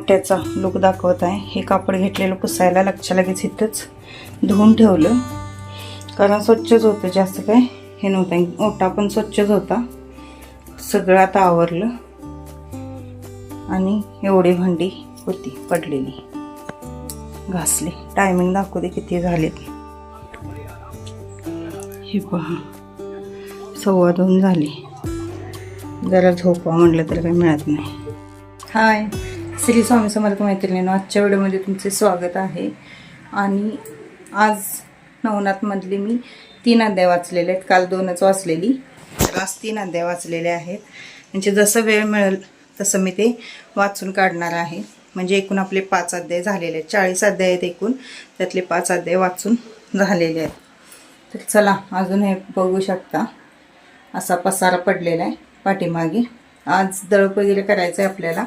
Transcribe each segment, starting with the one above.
त्याचा लुक दाखवत आहे. हे कापड घेतलेलं पुसायला लक्ष लगेच इथंच धुवून ठेवलं. कारण स्वच्छच होतं जास्त काय. हे नव्हतं. ओटा पण स्वच्छच होता. सगळं आता आवरलं. आणि एवढी भांडी होती पडलेली. घासली. टायमिंग दाखवू दे किती झालेत. हे पहा. सव्वा दोन झाली. जरा झोपा म्हटलं तर काही मिळत नाही. हाय श्री स्वामी समर्थ मैत्रिणीनं आजच्या व्हिडिओमध्ये तुमचे स्वागत आहे. आणि आज नवनाथमधली मी तीन अध्याय वाचलेले आहेत. काल दोनच वाचलेली. तर आज तीन अध्याय वाचलेले आहेत. म्हणजे जसं वेळ मिळेल तसं मी ते वाचून काढणार आहे. म्हणजे एकूण आपले पाच अध्याय झालेले आहेत. चाळीस अध्याय आहेत एकूण. त्यातले पाच अध्याय वाचून झालेले आहेत. तर चला अजून हे बघू शकता. असा पसारा पडलेला आहे पाठीमागे. आज दळप वगैरे करायचं आहे आपल्याला.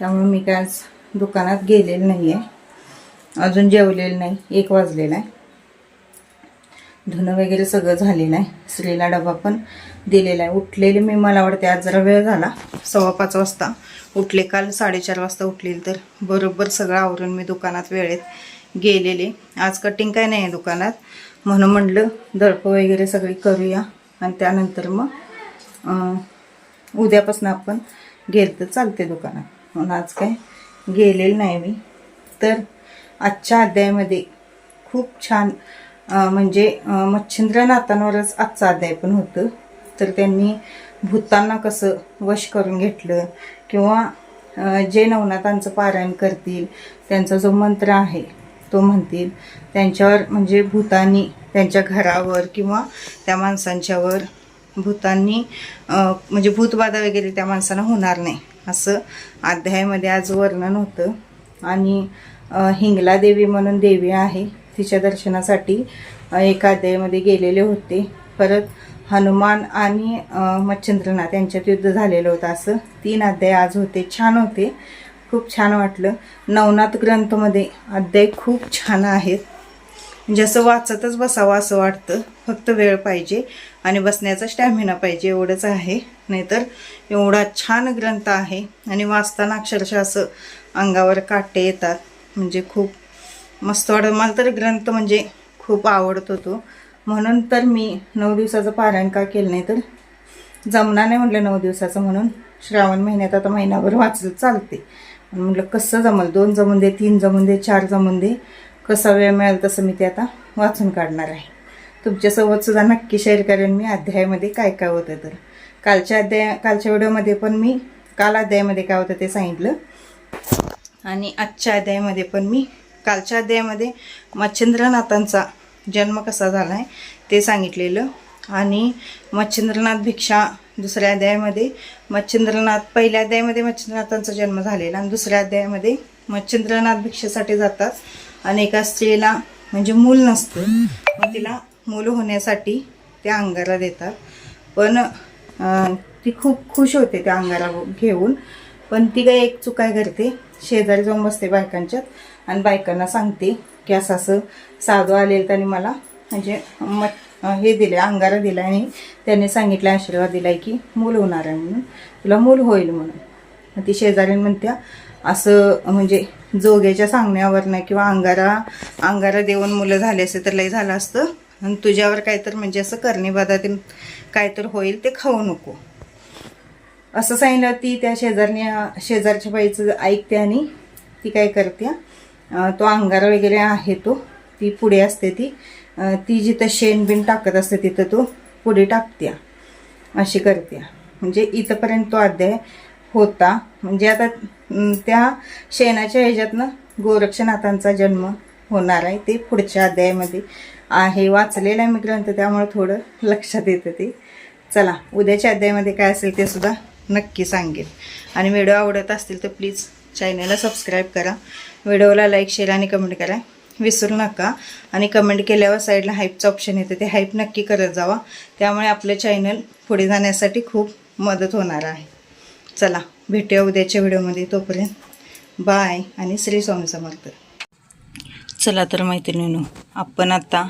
त्यामुळे मी काय आज दुकानात गेलेलं नाही आहे अजून जेवलेलं नाही. एक वाजलेला आहे. धुणं वगैरे सगळं झालेलं आहे. स्त्रीला डबा पण दिलेला आहे. उठलेले मी मला वाटते आज जरा वेळ झाला. सव्वा पाच वाजता उठले. काल साडेचार वाजता उठलेली तर बरोबर सगळं आवरून मी दुकानात वेळेत गेलेले. आज कटिंग काय नाही आहे दुकानात. म्हणून म्हटलं दडपं वगैरे सगळी करूया. आणि त्यानंतर मग उद्यापासून आपण गेलं तर चालते दुकानात. म्हणून आज काय? गेलेलं नाही मी. तर आजच्या अध्यायामध्ये खूप छान म्हणजे मच्छिंद्रनाथांवरच आजचं आजचा अध्याय पण होतं. तर त्यांनी भूतांना कसं वश करून घेतलं किंवा जे नवनाथांचं पारायण करतील त्यांचा जो मंत्र आहे तो म्हणतील त्यांच्यावर म्हणजे भूतांनी त्यांच्या घरावर किंवा त्या माणसांच्यावर भूतांनी म्हणजे भूतबाधा वगैरे त्या माणसांना होणार नाही. असं अध्यायामध्ये आज वर्णन होतं. आणि हिंगला देवी म्हणून देवी आहे. तिच्या दर्शनासाठी एका अध्यायामध्ये गेलेले होते. परत हनुमान आणि मच्छिंद्रनाथ यांच्यात युद्ध झालेलं होतं. असं तीन अध्याय आज होते. छान होते. खूप छान वाटलं. नवनाथ ग्रंथमध्ये अध्याय खूप छान आहेत. म्हणजे असं वाचतच बसावं असं वाटतं. फक्त वेळ पाहिजे आणि बसण्याचा स्टॅमिना पाहिजे एवढंच आहे. नाहीतर एवढा छान ग्रंथ आहे आणि वाचताना अक्षरशः असं अंगावर काटे येतात. म्हणजे खूप मस्त वाटत. मला तर ग्रंथ म्हणजे खूप आवडतो तो. म्हणून तर मी नऊ दिवसाचं पारायण का केलं नाही तर जमणार नाही म्हटलं नऊ दिवसाचं म्हणून. श्रावण महिन्यात आता महिनाभर वाचलं चालते म्हटलं कसं जमल? दोन जमून दे तीन जमून दे चार जमून दे. कसा वेळ मिळेल तसं मी ते आता वाचून काढणार आहे. तुमच्यासोबत सुद्धा नक्की शेअर करेन मी अध्यायामध्ये काय काय होतं तर. कालच्या अध्याय कालच्या व्हिडिओमध्ये पण मी काल अध्यायामध्ये काय होतं ते सांगितलं. आणि आजच्या अध्यायामध्ये पण मी कालच्या अध्यायामध्ये मच्छिंद्रनाथांचा जन्म कसा झाला आहे ते सांगितलेलं. आणि मच्छिंद्रनाथ भिक्षा दुसऱ्या अध्यायामध्ये मच्छिंद्रनाथ पहिल्या अध्यायामध्ये मच्छिंद्रनाथांचा जन्म झालेला आणि दुसऱ्या अध्यायामध्ये मच्छिंद्रनाथ भिक्षेसाठी जातात. आणि एका स्त्रीला म्हणजे मूल नसतं. मग तिला मूल होण्यासाठी त्या अंगारा देतात. पण ती खूप खुश होते त्या अंगारा घेऊन. पण ती काही एक चुकाय करते? शेजारी जाऊन बसते बायकांच्यात आणि बायकांना सांगते की असं असं साधू आलेलं त्याने मला म्हणजे म हे दिले अंगारा दिला आणि त्याने सांगितलं आशीर्वाद दिला की मूल होणार आहे म्हणून. तुला मूल होईल म्हणून. मग ती शेजारी म्हणत्या असं म्हणजे जोग्याच्या सांगण्यावरनं किंवा अंगारा अंगारा देऊन मुलं झाले असे तर लय झालं असतं. आणि तुझ्यावर काहीतर म्हणजे असं करणीबाधातील काहीतर होईल ते खाऊ नको. असं सांगितलं ती त्या शेजारने शेजारच्या बाईचं ऐकते आणि ती काय करते तो अंगारा वगैरे आहे तो ती पुढे असते ती. ती जिथं शेण बिन टाकत असते तिथं तो पुढे टाकत्या अशी करते. म्हणजे इथंपर्यंत तो अध्याय होता. म्हणजे आता त्या शेणाच्या ह्याच्यातनं गोरक्षनाथांचा जन्म होणार आहे. ते पुढच्या अध्यायामध्ये आहे. वाचलेलं आहे मी ग्रंथ त्यामुळे थोडं लक्षात येतं ते. चला उद्याच्या अध्यायामध्ये काय असेल ते सुद्धा नक्की सांगेल आणि व्हिडिओ आवडत असतील तर प्लीज चॅनलला सबस्क्राईब करा. व्हिडिओला लाईक शेअर आणि कमेंट करा. विसरू नका. आणि कमेंट केल्यावर साईडला हाईपचं ऑप्शन येतं. ते हाईप नक्की करत जावा. त्यामुळे आपलं चॅनल पुढे जाण्यासाठी खूप मदत होणार आहे. चला. भेटूया उद्याच्या व्हिडिओमध्ये. तोपर्यंत बाय आणि श्री स्वामी समर्थ. चला तर मैत्रिणीनो आपण आता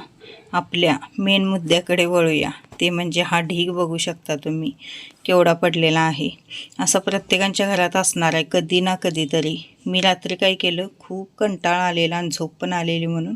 आपल्या मेन मुद्द्याकडे वळूया. ते म्हणजे हा ढीग बघू शकता तुम्ही केवढा पडलेला आहे. असं प्रत्येकांच्या घरात असणार आहे कधी ना कधीतरी. मी रात्री काय केलं खूप कंटाळा आलेला आणि झोप पण आलेली म्हणून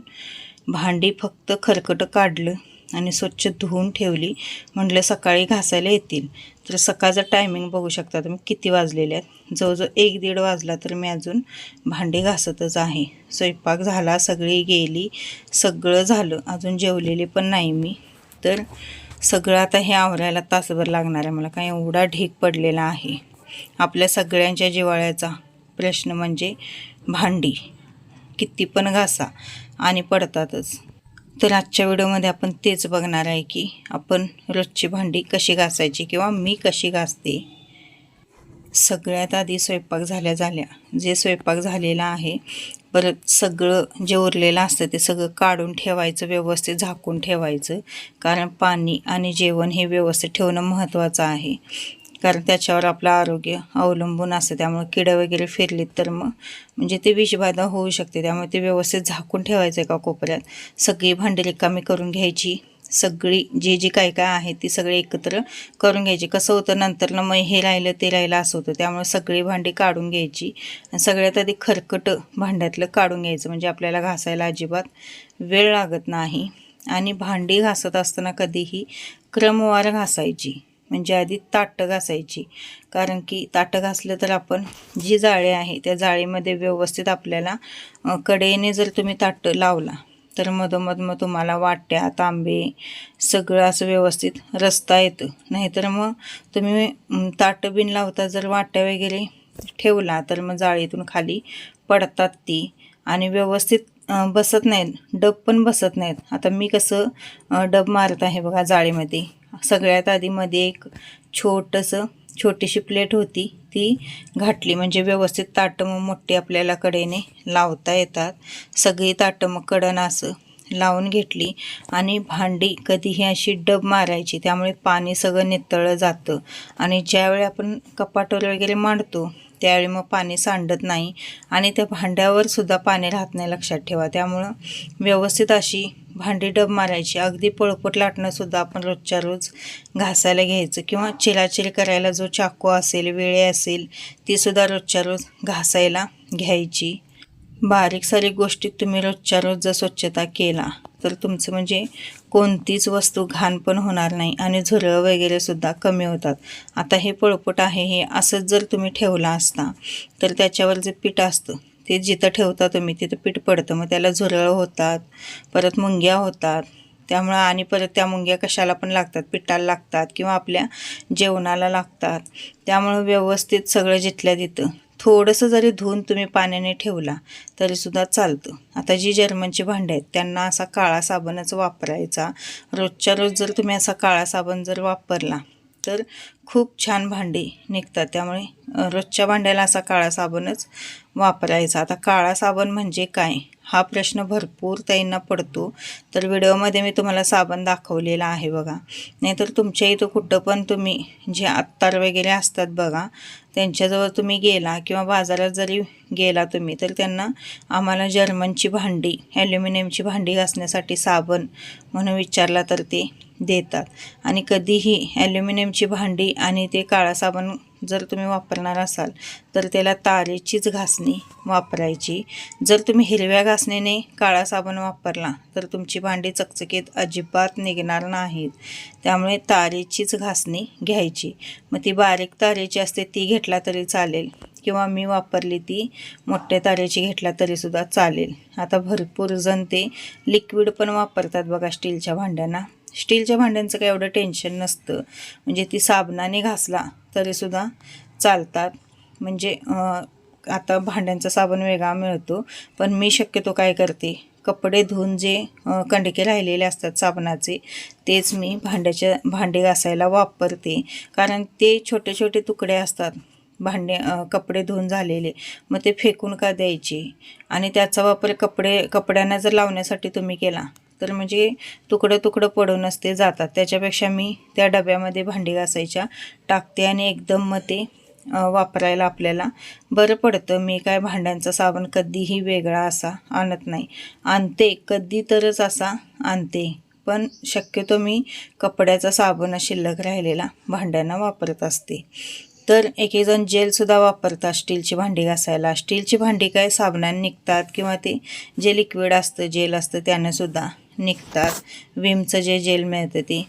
भांडी फक्त खरकटं काढलं आणि स्वच्छ धुवून ठेवली. म्हटलं सकाळी घासायला येतील. तर सकाळचं टायमिंग बघू शकता तुम्ही किती वाजलेले आहेत. जवळजवळ एक दीड वाजला तर मी अजून भांडी घासतच आहे. स्वयंपाक झाला सगळी गेली सगळं झालं. अजून जेवलेली पण नाही मी. तर सगळं आता हे आवरायला तासभर लागणार आहे मला काय एवढा ढीक पडलेला आहे. आपल्या सगळ्यांच्या जिवाळ्याचा प्रश्न म्हणजे भांडी. किती पण घासा आणि पडतातच. तर आजच्या व्हिडिओमध्ये आपण तेच बघणार आहे की आपण रोजची भांडी कशी घासायची किंवा मी कशी घासते. सगळ्यात आधी स्वयंपाक झाल्या झाल्या जे स्वयंपाक झालेला आहे परत सगळं जे उरलेलं असतं ते सगळं काढून ठेवायचं व्यवस्थित झाकून ठेवायचं. कारण पाणी आणि जेवण हे व्यवस्थित ठेवणं महत्त्वाचं आहे. कारण त्याच्यावर आपलं आरोग्य अवलंबून असतं. त्यामुळे किडं वगैरे फिरलीत तर मग म्हणजे ते विषबाधा होऊ शकते. त्यामुळे ते व्यवस्थित झाकून ठेवायचं एका कोपऱ्यात? सगळी भांडी रिकामी करून घ्यायची. सगळी जे जे काय काय आहे ती सगळी एकत्र करून घ्यायची. कसं होतं नंतरनं मग हे राहिलं ते राहिलं असं होतं. त्यामुळे सगळी भांडी काढून घ्यायची. आणि सगळ्यात आधी खरकटं भांड्यातलं काढून घ्यायचं. म्हणजे आपल्याला घासायला अजिबात वेळ लागत नाही. आणि भांडी घासत असताना कधीही क्रमवार घासायची. म्हणजे आधी ताटं घासायची. कारण की ताटं घासलं तर आपण जी जाळी आहे त्या जाळीमध्ये व्यवस्थित आपल्याला कडेने जर तुम्ही ताटं लावला तर मधोमध मग तुम्हाला वाट्या तांबे सगळं असं व्यवस्थित रस्ता येतं. नाहीतर मग तुम्ही ताटं बिन लावता जर वाट्या वगैरे ठेवला तर मग जाळीतून खाली पडतात ती. आणि व्यवस्थित बसत नाहीत डब पण बसत नाहीत. आता मी कसं डब मारत आहे बघा जाळीमध्ये. सगळ्यात आधीमध्ये एक छोटंसं छोटीशी प्लेट होती. ती घाटली म्हणजे व्यवस्थित ताटं मग मोठी आपल्याला कडेने लावता येतात. सगळी ताटं मग कडन असं लावून घेतली. आणि भांडी कधीही अशी डब मारायची. त्यामुळे पाणी सगळं नितळलं जातं. आणि ज्यावेळी आपण कपाटवर वगैरे मांडतो त्यावेळी मग पाणी सांडत नाही आणि त्या भांड्यावर सुद्धा पाणी राहत नाही लक्षात ठेवा. त्यामुळं व्यवस्थित अशी भांडी डब मारायची. अगदी पळपट लाटणंसुद्धा आपण रोजच्या रोज घासायला घ्यायचं किंवा चिराचिरी करायला जो चाकू असेल वेळे असेल तीसुद्धा रोजच्या रोज घासायला घ्यायची. बारीक सारीक गोष्टीत तुम्ही रोजच्या रोज जर स्वच्छता केला तर तुमचं म्हणजे कोणतीच वस्तू घाण पण होणार नाही आणि झुरळ वगैरेसुद्धा कमी होतात. आता हे पळपट आहे हे असंच जर तुम्ही ठेवला असता तर त्याच्यावर जे पीठ असतं ते जिथं ठेवता तुम्ही तिथं पीठ पडतं. मग त्याला झुरळ होतात परत मुंग्या होतात. त्यामुळं आणि परत त्या मुंग्या कशाला पण लागतात पिठाला लागतात किंवा आपल्या जेवणाला लागतात. त्यामुळं व्यवस्थित सगळं जिथल्या तिथं थोडंसं जरी धुवून तुम्ही पाण्याने ठेवला तरीसुद्धा चालतं. आता जी जर्मनची भांडी आहेत त्यांना असा काळा साबणच वापरायचा. रोजच्या रोज जर तुम्ही असा काळा साबण जर वापरला तर खूप छान भांडी निघतात. त्यामुळे रोजच्या भांड्याला असा काळा साबणच वापरायचा. आता काळा साबण म्हणजे काय? हा प्रश्न भरपूर ताईंना पडतो. तर व्हिडिओमध्ये मी तुम्हाला साबण दाखवलेला आहे बघा. नाहीतर तुमच्या इथं कुठं पण तुम्ही जे अत्तार वगैरे असतात बघा त्यांच्याजवळ तुम्ही गेला किंवा बाजारात जरी गेला तुम्ही तर त्यांना आम्हाला जर्मनची भांडी ॲल्युमिनियमची भांडी घासण्यासाठी साबण म्हणून विचारला तर ते देतात. आणि कधीही ॲल्युमिनियमची भांडी आणि ते काळा साबण जर तुम्ही वापरणार असाल तर त्याला तारेचीच घासणी वापरायची. जर तुम्ही हिरव्या घासणीने काळा साबण वापरला तर तुमची भांडी चकचकीत अजिबात निघणार नाहीत. त्यामुळे तारेचीच घासणी घ्यायची. मग ती बारीक तारेची असते ती घेतला तरी चालेल. किंवा मी वापरली ती मोठ्या तारेची घेतला तरीसुद्धा चालेल. आता भरपूर जण ते लिक्विड पण वापरतात बघा स्टीलच्या भांड्यांना. स्टीलच्या भांड्यांचं काही एवढं टेन्शन नसतं. म्हणजे ती साबणाने घासला तरीसुद्धा चालतात. म्हणजे आता भांड्यांचा साबण वेगळा मिळतो पण मी शक्यतो काय करते कपडे धुवून जे कंडके राहिलेले असतात साबणाचे तेच मी भांड्याच्या भांडे घासायला वापरते. कारण ते छोटे छोटे तुकडे असतात भांडे कपडे धुवून झालेले मग ते फेकून का द्यायचे? आणि त्याचा वापर कपडे कपड्यांना जर लावण्यासाठी तुम्ही केला तर म्हणजे तुकडं तुकडं पडूनच ते जातात. त्याच्यापेक्षा मी त्या डब्यामध्ये भांडी घासायच्या टाकते आणि एकदम मग ते वापरायला आपल्याला बरं पडतं. मी काय भांड्यांचा साबण कधीही वेगळा असा आणत नाही. आणते कधी तरच असा आणते. पण शक्यतो मी कपड्याचा साबण शिल्लक राहिलेला भांड्यांना वापरत असते. तर एक जेलसुद्धा वापरतात स्टीलची भांडी घासायला. स्टीलची भांडी काय साबणाने निघतात किंवा ते जे लिक्विड असतं जेल असतं त्यानंसुद्धा निघतात. विमचं जे जेल मिळतं ते.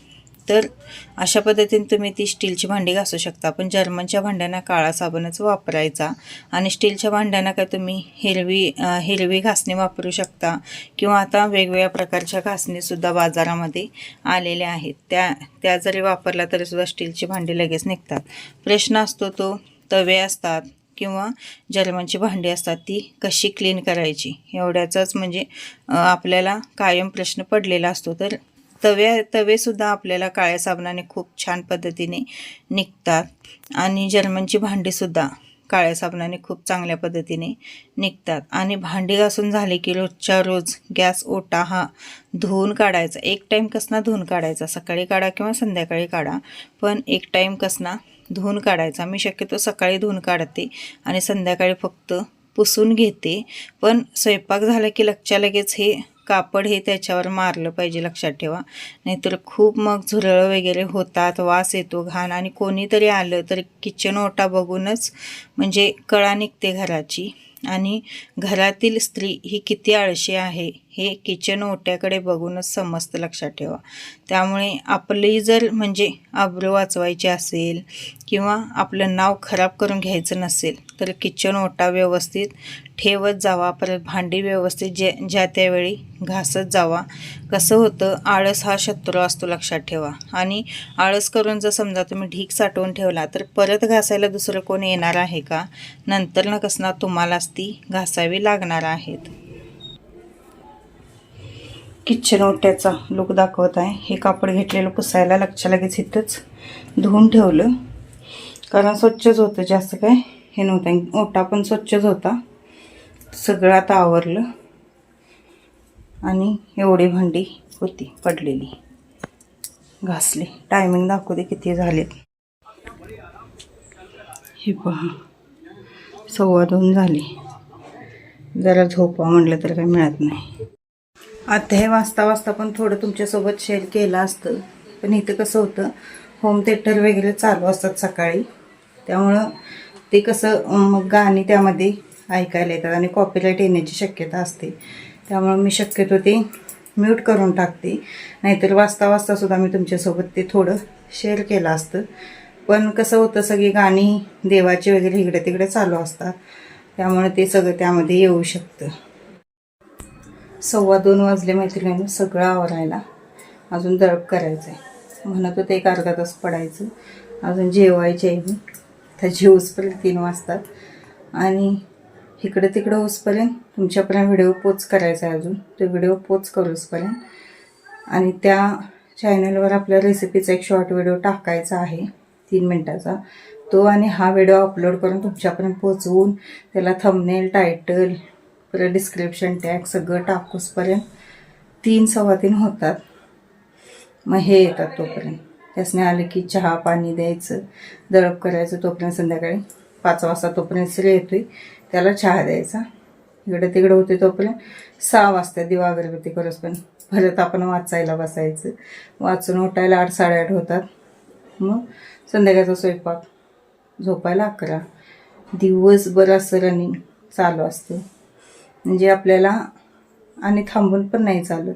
तर अशा पद्धतीने तुम्ही ती स्टीलची भांडी घासू शकता. पण जर्मनच्या भांड्यांना काळा साबणच वापरायचा. आणि स्टीलच्या भांड्यांना काय तुम्ही हिरवी हिरवी घासणी वापरू शकता. किंवा आता वेगवेगळ्या प्रकारच्या घासणीसुद्धा बाजारामध्ये आलेल्या आहेत. त्या त्या जरी वापरल्या तरीसुद्धा स्टीलची भांडी लगेच निघतात. प्रश्न असतो तो तवे असतात किंवा जर्मनची भांडी असतात ती कशी क्लीन करायची? एवढ्याचाच म्हणजे आपल्याला कायम प्रश्न पडलेला असतो. तर तव्या तवेसुद्धा आपल्याला काळ्या साबणाने खूप छान पद्धतीने निघतात आणि जर्मनची भांडीसुद्धा काळ्या साबणाने खूप चांगल्या पद्धतीने निघतात. आणि भांडी घासून झाली की रोजच्या रोज गॅस ओटा हा धुवून काढायचा. एक टाईम कसना धुवून काढायचा. सकाळी काढा किंवा संध्याकाळी काढा. पण एक टाईम कसना धुवून काढायचा. मी शक्यतो सकाळी धुवून काढते आणि संध्याकाळी फक्त पुसून घेते. पण स्वयंपाक झाला की लक्षात लगेच हे कापड हे त्याच्यावर मारलं पाहिजे लक्षात ठेवा. नाहीतर खूप मग झुरळ वगैरे होतात वास येतो घाण आणि कोणीतरी आलं तर किचन ओटा बघूनच म्हणजे कळा निघते घराची. आणि घरातील स्त्री ही किती आळशी आहे. हे किचन ओट्याकडे बघूनच समजतं लक्षात ठेवा. त्यामुळे आपली जर म्हणजे आबरू वाचवायची असेल किंवा आपलं नाव खराब करून घ्यायचं नसेल तर किचन ओटा व्यवस्थित ठेवत जावा. परत भांडी व्यवस्थित जे ज्या त्यावेळी घासत जावा. कसं होतं आळस हा शत्रू असतो लक्षात ठेवा. आणि आळस करून जर समजा तुम्ही ढीक साठवून ठेवला तर परत घासायला दुसरं कोण येणार आहे का? नंतर ना कसना तुम्हालाच ती घासावी लागणार आहेत. किचन ओट्याचा लुक दाखवत आहे. हे कापड घेतलेलं पुसायला लक्ष लगेच इथंच धुवून ठेवलं. कारण स्वच्छच होतं जास्त काय. हे नव्हतं. ओटा पण स्वच्छच होता. सगळं आता आवरलं. आणि एवढी भांडी होती पडलेली. घासली. टायमिंग दाखवते किती झालेत. हे पहा. सव्वा दोन झाली. जरा झोपा म्हटलं तर काही मिळत नाही. आता हे वाचता वाचता पण थोडं तुमच्यासोबत शेअर केलं असतं. पण इथं कसं होतं होम थिएटर वगैरे चालू असतात सकाळी. त्यामुळं ते कसं मग गाणी त्यामध्ये ऐकायला येतात आणि कॉपीराईट येण्याची शक्यता असते. त्यामुळं मी शक्यतो ते म्यूट करून टाकते. नाहीतर वाचता वाचतासुद्धा मी तुमच्यासोबत ते थोडं शेअर केलं असतं. पण कसं होतं सगळी गाणी देवाची वगैरे इकडे तिकडे चालू असतात. त्यामुळे ते सगळं त्यामध्ये येऊ शकतं. सव्वा दोन वाजले मैत्रिणीनं सगळं आवरायला. अजून दळप करायचं आहे म्हणत होतं एक अर्धा तास पडायचं. अजून जेवायचे आहे मी. तर जेवसपर्यंत तीन वाजतात. आणि इकडं तिकडं होसपर्यंत तुमच्यापर्यंत व्हिडिओ पोच करायचा आहे अजून. तो व्हिडिओ पोच करूसपर्यंत आणि त्या चॅनलवर आपल्या रेसिपीचा एक शॉर्ट व्हिडिओ टाकायचा आहे. तीन मिनटाचा. तो आणि हा व्हिडिओ अपलोड करून तुमच्यापर्यंत पोचवून त्याला थंबनेल टायटल परत डिस्क्रिप्शन टॅग सगळं टाकूसपर्यंत तीन सव्वा तीन होतात. मग हे येतात तोपर्यंत. त्यासने आलं की चहा पाणी द्यायचं दळप करायचं तोपर्यंत संध्याकाळी पाच वाजता तोपर्यंत श्री येतोय त्याला चहा द्यायचा. इकडं तिकडं होते तोपर्यंत सहा वाजता दिवा अगरबत्ती करत पण परत आपण वाचायला बसायचं. वाचून उठायला आठ साडेआठ होतात. मग संध्याकाळचा स्वयंपाक झोपायला अकरा. दिवसभर असं रनिंग चालू असतं. म्हणजे आपल्याला आणि थांबून पण नाही चालत.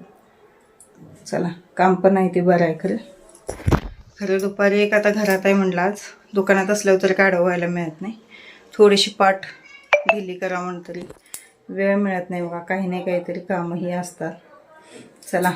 चला काम पण नाही ते बरं आहे खरं. खरं दुपारी एक आता घरात आहे म्हटलं आज. दुकानात असल्यावर तरी काढं व्हायला मिळत नाही. थोडीशी पाठ दिली करा म्हणून तरी. वेळ मिळत नाही बघा काही नाही काहीतरी कामंही असतात. चला.